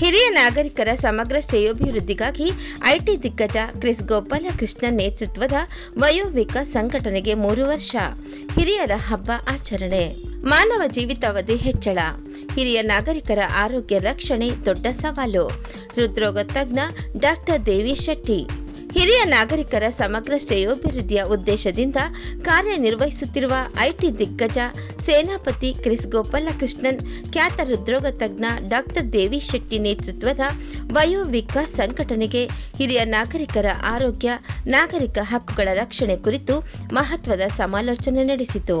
ಹಿರಿಯ ನಾಗರಿಕರ ಸಮಗ್ರ ಶ್ರೇಯೋಭಿವೃದ್ಧಿಗಾಗಿ ಐಟಿ ದಿಗ್ಗಜ ಕ್ರಿಸ್ ಗೋಪಾಲ ಕೃಷ್ಣ ನೇತೃತ್ವದ ವಯೋವಿಕ ಸಂಘಟನೆಗೆ ಮೂರು ವರ್ಷ. ಹಿರಿಯರ ಹಬ್ಬ ಆಚರಣೆ. ಮಾನವ ಜೀವಿತಾವಧಿ ಹೆಚ್ಚಳ. ಹಿರಿಯ ನಾಗರಿಕರ ಆರೋಗ್ಯ ರಕ್ಷಣೆ ದೊಡ್ಡ ಸವಾಲು. ಹೃದ್ರೋಗ ತಜ್ಞ ಡಾಕ್ಟರ್ ದೇವಿ ಶೆಟ್ಟಿ. ಹಿರಿಯ ನಾಗರಿಕರ ಸಮಗ್ರ ಶ್ರೇಯೋಭಿವೃದ್ಧಿಯ ಉದ್ದೇಶದಿಂದ ಕಾರ್ಯನಿರ್ವಹಿಸುತ್ತಿರುವ ಐಟಿ ದಿಗ್ಗಜ ಸೇನಾಪತಿ ಕ್ರಿಸ್ ಗೋಪಾಲಕೃಷ್ಣನ್, ಖ್ಯಾತ ಹೃದ್ರೋಗ ತಜ್ಞ ಡಾಕ್ಟರ್ ದೇವಿ ಶೆಟ್ಟಿ ನೇತೃತ್ವದ ವಯೋವಿಕ ಸಂಘಟನೆಗೆ ಹಿರಿಯ ನಾಗರಿಕರ ಆರೋಗ್ಯ, ನಾಗರಿಕ ಹಕ್ಕುಗಳ ರಕ್ಷಣೆ ಕುರಿತು ಮಹತ್ವದ ಸಮಾಲೋಚನೆ ನಡೆಸಿತು.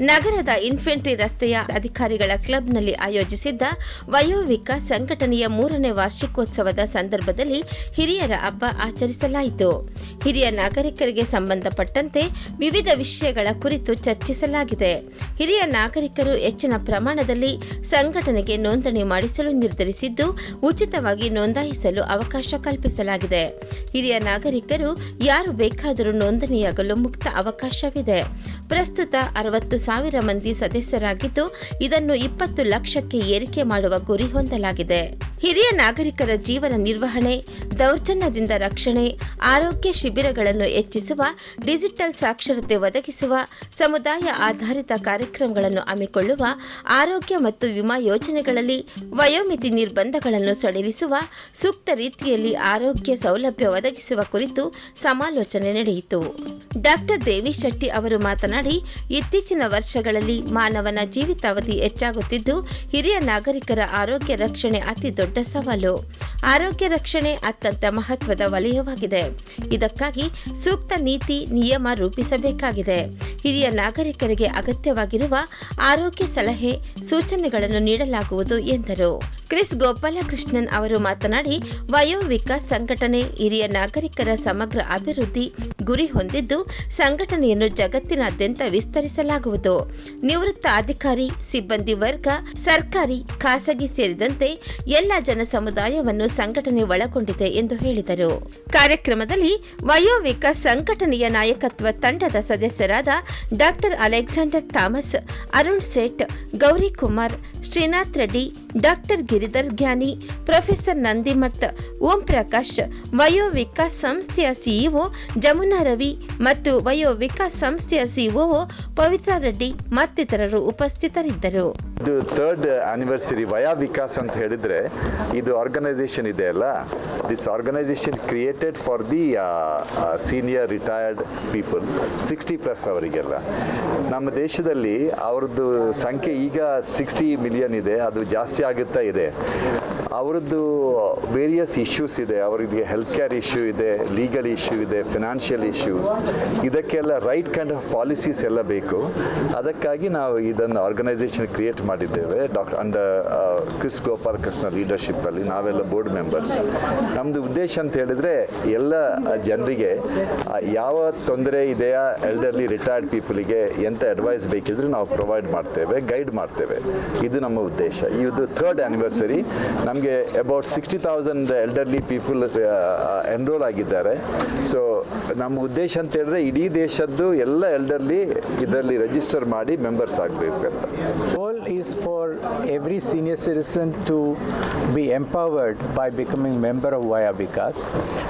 ನಗರದ ಇನ್ಫೆಂಟ್ರಿ ರಸ್ತೆಯ ಅಧಿಕಾರಿಗಳ ಕ್ಲಬ್ನಲ್ಲಿ ಆಯೋಜಿಸಿದ್ದ ವಯೋವಿಕ ಸಂಘಟನೆಯ ಮೂರನೇ ವಾರ್ಷಿಕೋತ್ಸವದ ಸಂದರ್ಭದಲ್ಲಿ ಹಿರಿಯರ ಹಬ್ಬ ಆಚರಿಸಲಾಯಿತು. ಹಿರಿಯ ನಾಗರಿಕರಿಗೆ ಸಂಬಂಧಪಟ್ಟಂತೆ ವಿವಿಧ ವಿಷಯಗಳ ಕುರಿತು ಚರ್ಚಿಸಲಾಗಿದೆ. ಹಿರಿಯ ನಾಗರಿಕರು ಹೆಚ್ಚಿನ ಪ್ರಮಾಣದಲ್ಲಿ ಸಂಘಟನೆಗೆ ನೋಂದಣಿ ಮಾಡಿಸಲು ನಿರ್ಧರಿಸಿದ್ದು, ಉಚಿತವಾಗಿ ನೋಂದಾಯಿಸಲು ಅವಕಾಶ ಕಲ್ಪಿಸಲಾಗಿದೆ. ಹಿರಿಯ ನಾಗರಿಕರು ಯಾರು ಬೇಕಾದರೂ ನೋಂದಣಿಯಾಗಲು ಮುಕ್ತ ಅವಕಾಶವಿದೆ. ಪ್ರಸ್ತುತ ಅರವತ್ತು ಸಾವಿರ ಮಂದಿ ಸದಸ್ಯರಾಗಿದ್ದು ಇದನ್ನು ಇಪ್ಪತ್ತು ಲಕ್ಷಕ್ಕೆ ಏರಿಕೆ ಮಾಡುವ ಗುರಿ ಹೊಂದಲಾಗಿದೆ. ಹಿರಿಯ ನಾಗರಿಕರ ಜೀವನ ನಿರ್ವಹಣೆ, ದೌರ್ಜನ್ಯದಿಂದ ರಕ್ಷಣೆ, ಆರೋಗ್ಯ ಶಿಬಿರಗಳನ್ನು ಹೆಚ್ಚಿಸುವ, ಡಿಜಿಟಲ್ ಸಾಕ್ಷರತೆ ಒದಗಿಸುವ, ಸಮುದಾಯ ಆಧಾರಿತ ಕಾರ್ಯಕ್ರಮಗಳನ್ನು ಹಮ್ಮಿಕೊಳ್ಳುವ, ಆರೋಗ್ಯ ಮತ್ತು ವಿಮಾ ಯೋಜನೆಗಳಲ್ಲಿ ವಯೋಮಿತಿ ನಿರ್ಬಂಧಗಳನ್ನು ಸಡಿಲಿಸುವ, ಸೂಕ್ತ ರೀತಿಯಲ್ಲಿ ಆರೋಗ್ಯ ಸೌಲಭ್ಯ ಒದಗಿಸುವ ಕುರಿತು ಸಮಾಲೋಚನೆ ನಡೆಯಿತು. ಡಾಕ್ಟರ್ ದೇವಿ ಶೆಟ್ಟಿ ಅವರು ಮಾತನಾಡಿ, ಇತ್ತೀಚಿನ ವರ್ಷಗಳಲ್ಲಿ ಮಾನವನ ಜೀವಿತಾವಧಿ ಹೆಚ್ಚಾಗುತ್ತಿದ್ದು, ಹಿರಿಯ ನಾಗರಿಕರ ಆರೋಗ್ಯ ರಕ್ಷಣೆ ಅತಿ ಸವಾಲು. ಆರೋಗ್ಯ ರಕ್ಷಣೆ ಅತ್ಯಂತ ಮಹತ್ವದ ವಲಯವಾಗಿದೆ. ಇದಕ್ಕಾಗಿ ಸೂಕ್ತ ನೀತಿ, ನಿಯಮ ರೂಪಿಸಬೇಕಾಗಿದೆ. ಹಿರಿಯ ನಾಗರಿಕರಿಗೆ ಅಗತ್ಯವಾಗಿರುವ ಆರೋಗ್ಯ ಸಲಹೆ, ಸೂಚನೆಗಳನ್ನು ನೀಡಲಾಗುವುದು ಎಂದರು. ಕ್ರಿಸ್ ಗೋಪಾಲಕೃಷ್ಣನ್ ಅವರು ಮಾತನಾಡಿ, ವಯೋವಿಕ ಸಂಘಟನೆ ಹಿರಿಯ ನಾಗರಿಕರ ಸಮಗ್ರ ಅಭಿವೃದ್ಧಿ ಗುರಿ ಹೊಂದಿದ್ದು, ಸಂಘಟನೆಯನ್ನು ಜಗತ್ತಿನಾದ್ಯಂತ ವಿಸ್ತರಿಸಲಾಗುವುದು. ನಿವೃತ್ತ ಅಧಿಕಾರಿ, ಸಿಬ್ಬಂದಿ ವರ್ಗ, ಸರ್ಕಾರಿ, ಖಾಸಗಿ ಸೇರಿದಂತೆ ಎಲ್ಲ ಜನ ಸಮುದಾಯವನ್ನು ಸಂಘಟನೆ ಒಳಗೊಂಡಿದೆ ಎಂದು ಹೇಳಿದರು. ಕಾರ್ಯಕ್ರಮದಲ್ಲಿ ವಯೋವಿಕ ಸಂಘಟನೆಯ ನಾಯಕತ್ವ ತಂಡದ ಸದಸ್ಯರಾದ doctor Alexander Thomas, Arun Seth Gauri Kumar Srinath Reddy doctor Giridhar Gyani, professor Nandimath Om Prakash Vayo Vikas ಸಂಸ್ಥೆಯ ಸಿಇಒ ಜಮುನಾ ರವಿ ಮತ್ತು ವಯೋ ವಿಕಾಸ್ ಸಂಸ್ಥೆಯ ಸಿಇಒ ಪವಿತ್ರ ರೆಡ್ಡಿ ಮತ್ತಿತರರು ಉಪಸ್ಥಿತರಿದ್ದರು. ಇದು ಥರ್ಡ್ ಆನಿವರ್ಸರಿ ವಯಾ ವಿಕಾಸ್ ಅಂತ ಹೇಳಿದ್ರೆ ಇದು ಆರ್ಗನೈಸೇಷನ್ ಇದೆ ಅಲ್ಲ? This organisation created for the senior retired people sixty plus ಅವರಿಗೆಲ್ಲ. ನಮ್ಮ ದೇಶದಲ್ಲಿ ಅವ್ರದ್ದು ಸಂಖ್ಯೆ ಈಗ ಸಿಕ್ಸ್ಟಿ ಮಿಲಿಯನ್ ಇದೆ, ಅದು ಜಾಸ್ತಿ ಆಗುತ್ತಾ ಇದೆ ಅವರದ್ದು ವೇರಿಯಸ್ ಇಶ್ಯೂಸ್ ಇದೆ. ಅವರಿಗೆ ಹೆಲ್ತ್ ಕೇರ್ ಇಶ್ಯೂ ಇದೆ ಲೀಗಲ್ ಇಶ್ಯೂ ಇದೆ ಫಿನಾನ್ಷಿಯಲ್ ಇಶ್ಯೂಸ್ ಇದಕ್ಕೆಲ್ಲ ರೈಟ್ ಕೈಂಡ್ ಆಫ್ ಪಾಲಿಸೀಸ್ ಎಲ್ಲ ಬೇಕು. ಅದಕ್ಕಾಗಿ ನಾವು ಇದನ್ನು ಆರ್ಗನೈಸೇಷನ್ ಕ್ರಿಯೇಟ್ ಮಾಡಿದ್ದೇವೆ. ಡಾಕ್ಟರ್ ಅಂಡರ್ ಕ್ರಿಸ್ ಗೋಪಾಲ್ ಕೃಷ್ಣ ಲೀಡರ್ಶಿಪ್ಪಲ್ಲಿ ನಾವೆಲ್ಲ ಬೋರ್ಡ್ ಮೆಂಬರ್ಸ್ ನಮ್ಮದು ಉದ್ದೇಶ ಅಂತ ಹೇಳಿದ್ರೆ ಎಲ್ಲ ಜನರಿಗೆ ಯಾವ ತೊಂದರೆ ಇದೆಯಾ ಎಲ್ಡರ್ಲಿ ರಿಟೈರ್ಡ್ ಪೀಪಲಿಗೆ ಎಂಥ ಅಡ್ವೈಸ್ ಬೇಕಿದ್ರೆ ನಾವು ಪ್ರೊವೈಡ್ ಮಾಡ್ತೇವೆ ಗೈಡ್ ಮಾಡ್ತೇವೆ. ಇದು ನಮ್ಮ ಉದ್ದೇಶ. ಇದು ಥರ್ಡ್ ಆ್ಯನಿವರ್ಸರಿ ನಮಗೆ about sixty thousand elderly people enrol ಆಗಿದ್ದಾರೆ. ಸೊ ನಮ್ಮ ಉದ್ದೇಶ ಅಂತ ಹೇಳಿದ್ರೆ ಇಡೀ ದೇಶದ್ದು ಎಲ್ಲ ಎಲ್ಡರ್ಲಿ ಇದರಲ್ಲಿ ರಿಜಿಸ್ಟರ್ ಮಾಡಿ ಮೆಂಬರ್ಸ್ ಆಗಬೇಕು ಅಂತ. Goal is for every senior citizen to be empowered by becoming member of Vaya Vikas.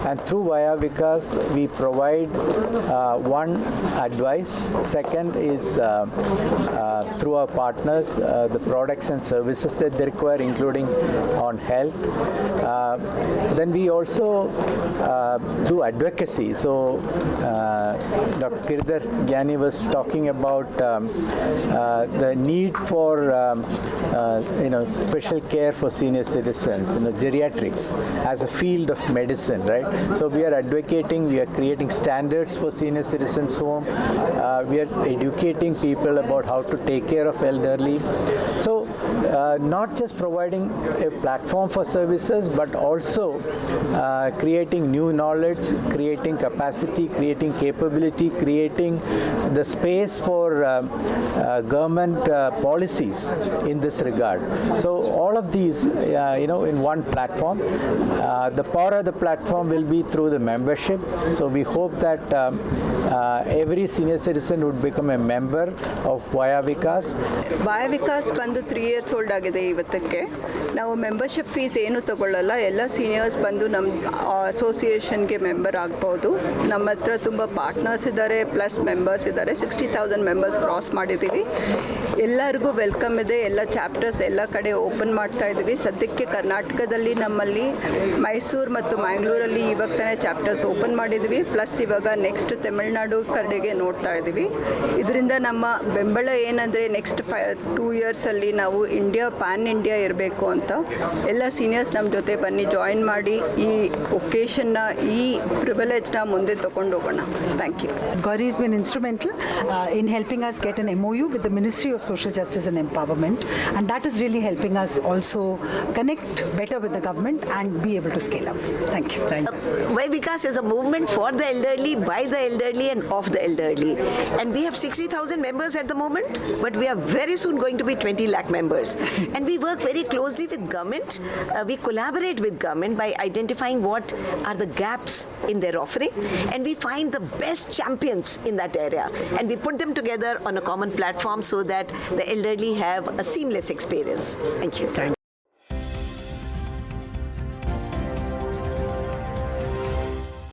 And through Vaya Vikas, we provide uh, one advice. Second is uh, uh, through our partners, uh, the products and services that they require, including on health. Uh, then we also uh, do advocacy. So Dr. Kirdar Gyani was talking about um, the need for um, uh, you know special care for senior citizens, you know geriatrics as a field of medicine, right? So we are advocating, we are creating standards for senior citizens home. Uh, we are educating people about how to take care of elderly. So uh, not just providing a platform for services but also uh, creating new knowledge, creating capacity, creating capability, creating the space for uh, uh government uh, policies in this regard. So all of these, uh, you know, in one platform. the power of the platform will be through the membership. So we hope that um, every senior citizen would become a member of Vaya Vikas. Vaya Vikas Bandhu 3 years old ಆಗಿದೆ ಇವತ್ತಕ್ಕೆ. ನಾವು membership fees ಏನು ತಗೊಳ್ಳಲ್ಲ, ಎಲ್ಲ seniors ಬಂದು ನಮ್ಮ ಅಸೋಸಿಯೇಷನ್ಗೆ member ಆಗ್ಬೋದು. ನಮ್ಮ ಹತ್ರ ತುಂಬ ಪಾರ್ಟ್ನರ್ಸ್ ಇದ್ದಾರೆ ಪ್ಲಸ್ ಮೆಂಬರ್ಸ್ ಇದ್ದಾರೆ ಸಿಕ್ಸ್ಟಿ ತೌಸಂಡ್ ಮೆಂಬರ್ಸ್ ಕ್ರಾಸ್ ಮಾಡಿದ್ದೀವಿ. ಎಲ್ಲರಿಗೂ ವೆಲ್ಕಮ್ ಇದೆ, ಎಲ್ಲ ಚಾಪ್ಟರ್ಸ್ ಎಲ್ಲ ಕಡೆ ಓಪನ್ ಮಾಡ್ತಾ ಇದ್ದೀವಿ. ಸದ್ಯಕ್ಕೆ ಕರ್ನಾಟಕದಲ್ಲಿ ನಮ್ಮಲ್ಲಿ ಮೈಸೂರು ಮತ್ತು ಮ್ಯಾಂಗ್ಳೂರಲ್ಲಿ ಇವಾಗ ತಾನೇ ಚಾಪ್ಟರ್ಸ್ ಓಪನ್ ಮಾಡಿದ್ವಿ ಪ್ಲಸ್ ಇವಾಗ ನೆಕ್ಸ್ಟ್ ತಮಿಳ್ನಾಡು ಕಡೆಗೆ ನೋಡ್ತಾ ಇದ್ದೀವಿ. ಇದರಿಂದ ನಮ್ಮ ಬೆಂಬಲ ಏನಂದರೆ ನೆಕ್ಸ್ಟ್ ಫೈ ಟೂ ಇಯರ್ಸಲ್ಲಿ ನಾವು ಇಂಡಿಯಾ ಪ್ಯಾನ್ ಇಂಡಿಯಾ ಇರಬೇಕು ಅಂತ ಎಲ್ಲ ಸೀನಿಯರ್ಸ್ ನಮ್ಮ ಜೊತೆ ಬನ್ನಿ ಜಾಯಿನ್ ಮಾಡಿ ಈ ಒಕೇಶನ್ನ ಈ ಪ್ರಿವಿಲೇಜ್ನ ಮುಂದೆ ತೊಗೊಂಡು ಹೋಗೋಣ thank you Gauri has been instrumental uh, in helping us get an MOU with the Ministry of Social Justice and Empowerment, and that is really helping us also connect better with the government and be able to scale up. Thank you. Thank Why Vikas is a movement for the elderly, by the elderly, and of the elderly. And we have 60,000 members at the moment, but we are very soon going to be 20 lakh members. and we work very closely with government. Uh, we collaborate with government by identifying what are the gaps in their offering, and we find the best champions in that area, and we put them together on a common platform so that the elderly have a seamless experience. Thank you.